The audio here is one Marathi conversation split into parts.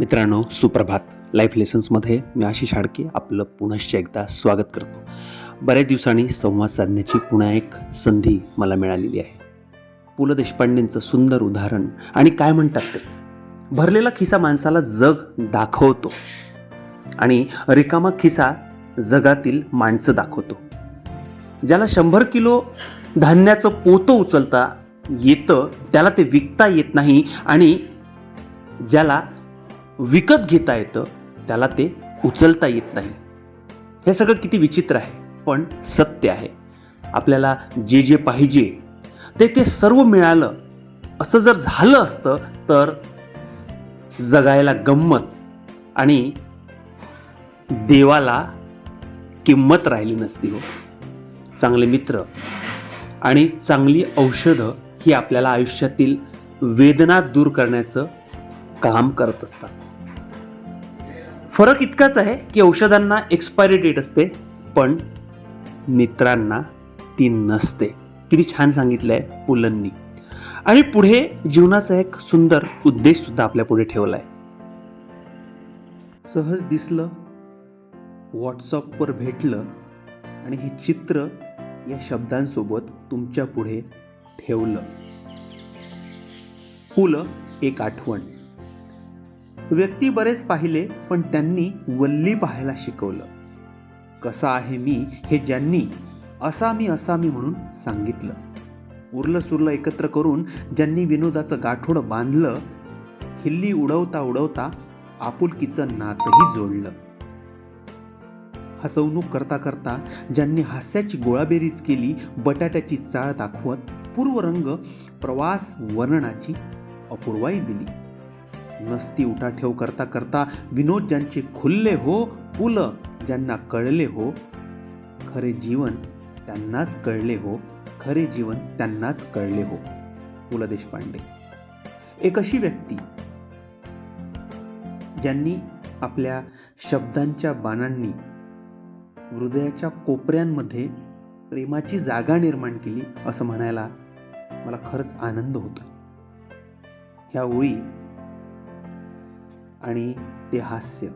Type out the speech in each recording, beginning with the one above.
मित्रांनो सुप्रभात. लाईफ लेसन्समध्ये मी आशिष हाडके आपलं पुनश्च एकदा स्वागत करतो. बऱ्याच दिवसांनी संवाद साधण्याची पुन्हा एक संधी मला मिळालेली आहे. पु ल देशपांडेंचं सुंदर उदाहरण आणि काय म्हणतात ते? भरलेला खिसा माणसाला जग दाखवतो आणि रिकामा खिसा जगातील माणसं दाखवतो. ज्याला शंभर किलो धान्याचं पोतं उचलता येतं त्याला ते विकता येत नाही आणि ज्याला विकत घेता येतं त्याला ते उचलता येत नाही. हे सगळं किती विचित्र आहे पण सत्य आहे. आपल्याला जे जे पाहिजे ते ते सर्व मिळालं. असं जर झालं असतं तर जगायला गंमत आणि देवाला किंमत राहिली नसती हो. चांगले मित्र आणि चांगली औषधं ही आपल्याला आयुष्यातील वेदना दूर करण्याचं काम करत असतात. फरक इतकाच आहे की औषधांना एक्सपायरी डेट असते पण मित्रांना ती नसते. किती छान सांगितलं आहे पुलंनी. आणि पुढे जीवनाचा एक सुंदर उद्देश सुद्धा आपल्या पुढे ठेवला आहे सहज दिसलं व्हॉट्सअपवर भेटलं आणि हे चित्र या शब्दांसोबत तुमच्यापुढे ठेवलं. फुलं एक आठवण. व्यक्ती बरेच पाहिले पण त्यांनी वल्ली पाहायला शिकवलं. कसा आहे मी हे ज्यांनी असा मी असा मी म्हणून सांगितलं. उरलं सुरलं एकत्र करून ज्यांनी विनोदाचं गाठोडं बांधलं खिल्ली उडवता उडवता आपुलकीचं नातही जोडलं. हसवणूक करता करता ज्यांनी हास्याची गोळाबेरीज केली बटाट्याची चाळ दाखवत पूर्वरंग प्रवास वर्णनाची अपूर्वाई दिली. मस्ती उठाठेव करता करता विनोद ज्यांचे खुल्ले हो पुलं ज्यांना कळले हो खरे जीवन त्यांनाच कळले हो खरे जीवन त्यांनाच कळले हो. पु ल देशपांडे. एक अशी व्यक्ती ज्यांनी आपल्या शब्दांच्या बाणांनी हृदयाच्या कोपऱ्यांमध्ये प्रेमाची जागा निर्माण केली असं म्हणायला मला खरंच आनंद होतो ह्या ओळी आणि ते हास्य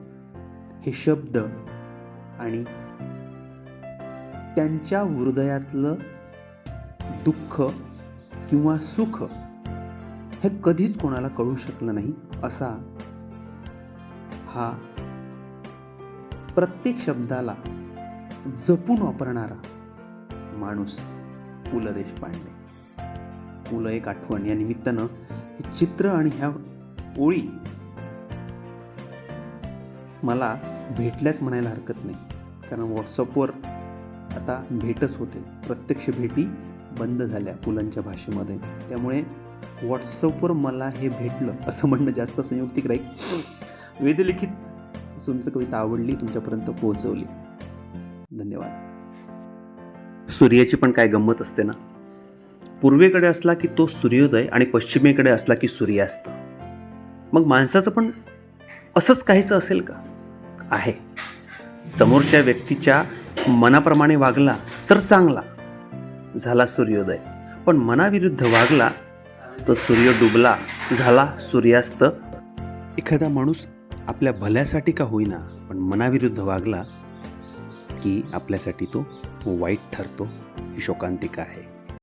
हे शब्द आणि त्यांच्या हृदयातलं दुःख किंवा सुख हे कधीच कोणाला कळू शकलं नाही असा हा प्रत्येक शब्दाला जपून वापरणारा माणूस पु ल देशपांडे. पु ल एक आठवण या निमित्तानं हे चित्र आणि ह्या ओळी मला भेटल्याच म्हणायला हरकत नाही. कारण व्हॉट्सअपवर आता भेटच होते. प्रत्यक्ष भेटी बंद झाल्या पुलांच्या भाषेमध्ये. त्यामुळे व्हॉट्सअपवर मला हे भेटलं असं म्हणणं जास्त संयुक्तिक राहील वेदलिखित सुंदर कविता आवडली तुमच्यापर्यंत पोहोचवली. धन्यवाद. सूर्याची पण काय गंमत असते ना? पूर्वेकडे असला की तो सूर्योदय आणि पश्चिमेकडे असला की सूर्यास्त. मग माणसाचं पण असंच काहीचं असेल का? आहे. समोरच्या व्यक्तीच्या मनाप्रमाणे वागला तर चांगला झाला सूर्योदय. पण मनाविरुद्ध वागला तर सूर्य डुबला झाला सूर्यास्त. एखादा माणूस आपल्या भल्यासाठी का होईना पण मनाविरुद्ध वागला की आपल्यासाठी तो वाईट ठरतो ही शोकांतिका आहे.